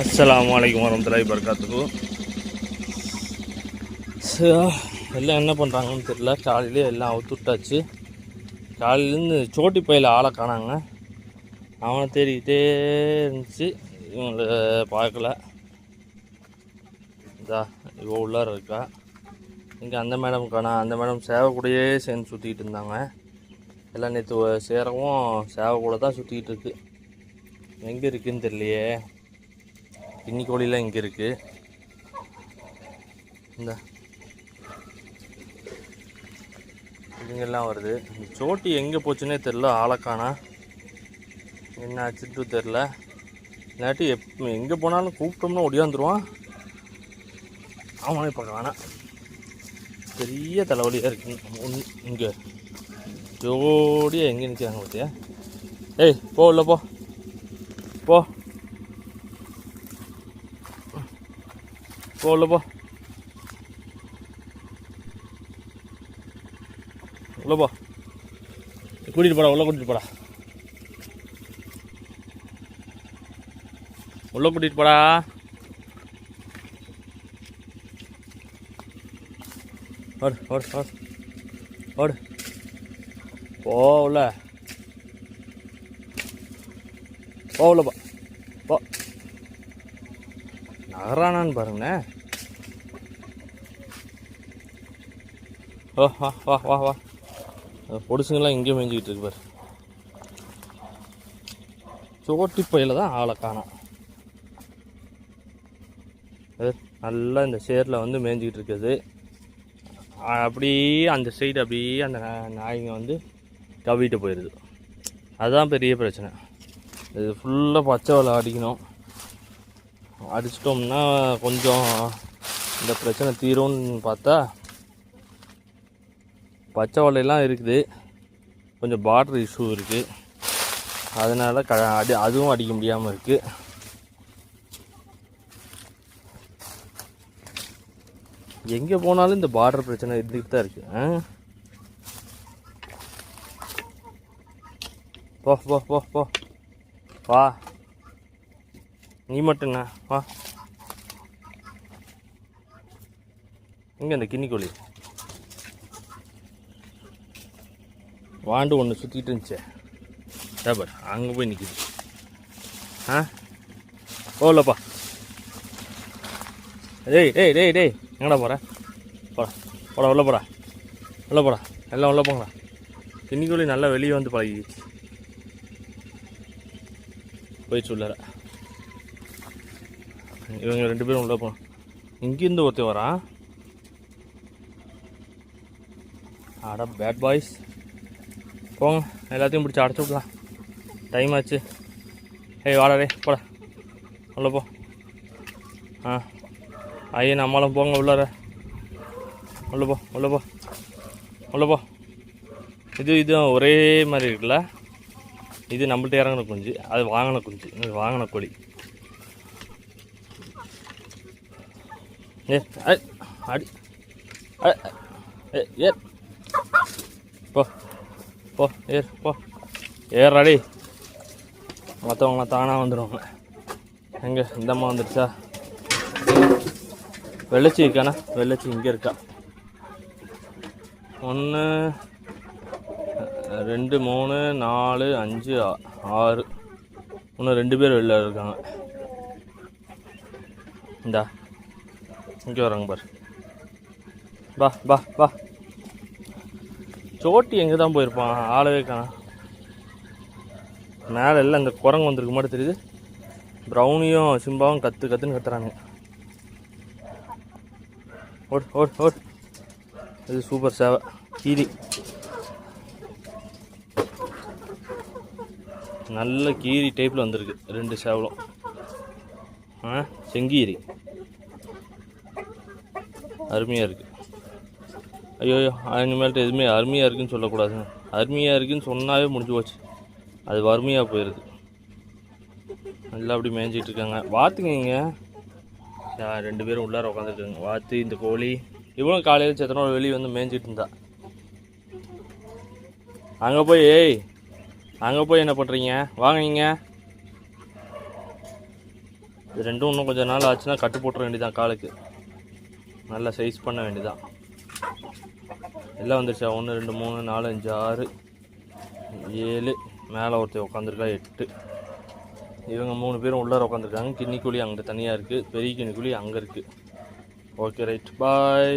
அஸ்ஸலாமு வரமத்துலாய் பர்காத்துக்கும் ஸோ எல்லாம் என்ன பண்ணுறாங்கன்னு தெரில காலையிலே எல்லாம் அவுத்துட்டாச்சு. காலையிலேருந்து சோட்டி பையில் ஆளை காணாங்க. அவனை தேடிக்கிட்டே இருந்துச்சு. இவங்கள பார்க்கல. இதா இவ உள்ளார இருக்கா. இங்கே அந்த மேடம் காணா அந்த மேடம் சேவை கூடயே சேர்ந்து சுற்றிக்கிட்டு இருந்தாங்க. எல்லாம் நேற்று சேரவும் சேவை கூட தான் சுற்றிக்கிட்டு இருக்கு. எங்கே இருக்குன்னு தெரியலையே. கிண்ணி கோழிலாம் இங்கே இருக்கு. இந்த. இதுங்கெல்லாம் வருது. இந்த சோட்டி எங்கே போச்சுன்னே தெரில ஆளக்கானா என்ன ஆச்சுட்டு தெரில இல்லாட்டி எப் எங்கே போனாலும் கூப்பிட்டோம்னா ஒடியாந்துருவான். அவனே இப்போ காணாம் பெரிய தலைவலியாக இருக்கு. இங்கே. ஜோடியாக எங்கே நிற்கிறாங்க பார்த்தியா? ஏய் போ இல்லை போ. போ. போ உள்ள போ உள்ள போ கூட்டிகிட்டு போடா உள்ள கூட்டிகிட்டு போடா உள்ள கூட்டிகிட்டு போடா ஓடு ஓடு ஓடு ஓடு போ உள்ள போ உள்ள போ போ நகரானான்னு பாருங்கண்ணே ஓ வா வா வா வா. பொடிசுங்கெல்லாம் இங்கேயும் மேய்ஞ்சிக்கிட்டு இருக்கு பாரு. சோட்டி பையில தான் ஆளை காணும். நல்லா இந்த சேரில் வந்து மேய்ஞ்சிக்கிட்டு இருக்குது. அப்படியே அந்த சைடு அப்படியே அந்த நா- நாய்ங்க வந்து கவிட்டு போயிடுது அதுதான் பெரிய பிரச்சனை. இது ஃபுல்லாக பச்சை வலை அடிக்கணும். அடிச்சிட்டோம்னா கொஞ்சம் இந்த பிரச்சனை தீரும்னு பார்த்தா பச்சை வலையெல்லாம் இருக்குது. கொஞ்சம் பார்டர் இஷ்யூ இருக்குது அதனால் க அடி அதுவும் அடிக்க முடியாமல் இருக்குது எங்கே போனாலும் இந்த பார்டர் பிரச்சனை இருந்துக்கிட்டு தான் இருக்குது ஆ? போ போ போ போ. வா. நீ மட்டும்ண்ணா வா. இங்கே இந்த கிண்ணிக்கோழி. வாண்டு ஒன்று சுற்றிட்டு இருந்துச்சே. டேபர் அங்கே போய் நிற்கிது ஆ? போகலப்பா டேய் டேய் டேய் டேய் எங்கடா போகிற போடா போடா உள்ள போடா. உள்ள போடா. எல்லாம் உள்ள போங்கடா. கிண்ணிக்கோழி நல்லா வெளியே வந்து பழகிடுச்சு போய் சொல்லற. இவங்க ரெண்டு பேரும் உள்ளே போகணும். இங்கேருந்து ஒருத்தர் வரான். அட பேட் பாய்ஸ் போங்க. எல்லாத்தையும் பிடிச்சி அடைச்சி விடலாம் டைம் ஆச்சு. ஏய் வாடரே போட. உள்ள போ. ஆ. ஐயன் நம்மளும் போங்க உள்ளார. உள்ள போ உள்ள போ. உள்ள போ. இது இதுவும் ஒரே மாதிரி இருக்குல்ல? இது நம்மள்ட்ட இறங்கின குஞ்சு. அது வாங்கின குஞ்சு. இது வாங்கின கோழி ஏ அடி. அ ஏ ஏ போ. போ ஏர் போ. ஏறாடி மற்றவங்களாம் தானாக வந்துடுவாங்க எங்கே? இந்தம்மா வந்துடுச்சா வெள்ளச்சி இருக்காண்ணா வெள்ளச்சி இங்கே இருக்கா. ஒன்று ரெண்டு மூணு நாலு அஞ்சு ஆ- ஆறு. இன்னும் ரெண்டு பேர் வெளில இருக்காங்க. இந்தா. இங்கே வராங்க பாரு. பா பா பா சோட்டி எங்கே தான் போயிருப்பான்? ஆளவே காணா. மேலே எல்லாம் இந்த குரங்கு வந்திருக்கு மாதிரி தெரியுது? ப்ரௌனியும் சிம்பாவும் கற்று கற்றுன்னு கத்துறாங்க ஓட் ஓட் ஓட். இது சூப்பர் சேவை. கீரி. நல்ல கீரி டைப்பில் வந்திருக்கு ரெண்டு சேவலும். ஆ செங்கீரி. அருமையாக இருக்குது ஐயோ அனிமேல்கிட்ட இனிமேல்ட்டு எதுவுமே அருமையாக இருக்குன்னு சொல்லக்கூடாதுங்க. அருமையாக இருக்குன்னு சொன்னாவே முடிஞ்சு போச்சு. அது வறுமையாக போயிடுது நல்லா அப்படி மேய்ஞ்சிட்டு இருக்காங்க. வாத்துங்க ரெண்டு பேரும் உள்ளார உட்காந்துருக்காங்க வாத்து இந்த கோழி. இவனும் காலையில் செத்தனோட வெளியே வந்து மேய்ஞ்சிட்டு இருந்தா. அங்கே போய் ஏய் அங்கே போய் என்ன பண்ணுறீங்க வாங்க நீங்க இது ரெண்டும் இன்னும் கொஞ்சம் நாள் ஆச்சுன்னா கட்டு போட்டுற வேண்டியதான் காலுக்கு. நல்லா சைஸ் பண்ண வேண்டியதான் எல்லாம் வந்துருச்சா? ஒன்று ரெண்டு மூணு நாலு அஞ்சு ஆறு ஏழு. மேலே ஒருத்தர் உட்காந்துருக்கா எட்டு. இவங்க மூணு பேரும் உள்ளார உட்காந்துருக்காங்க கிண்ணிக்குழி அங்கே தனியாக இருக்குது பெரிய கிண்ணிக்குழி அங்கே இருக்குது ஓகே ரைட் பாய்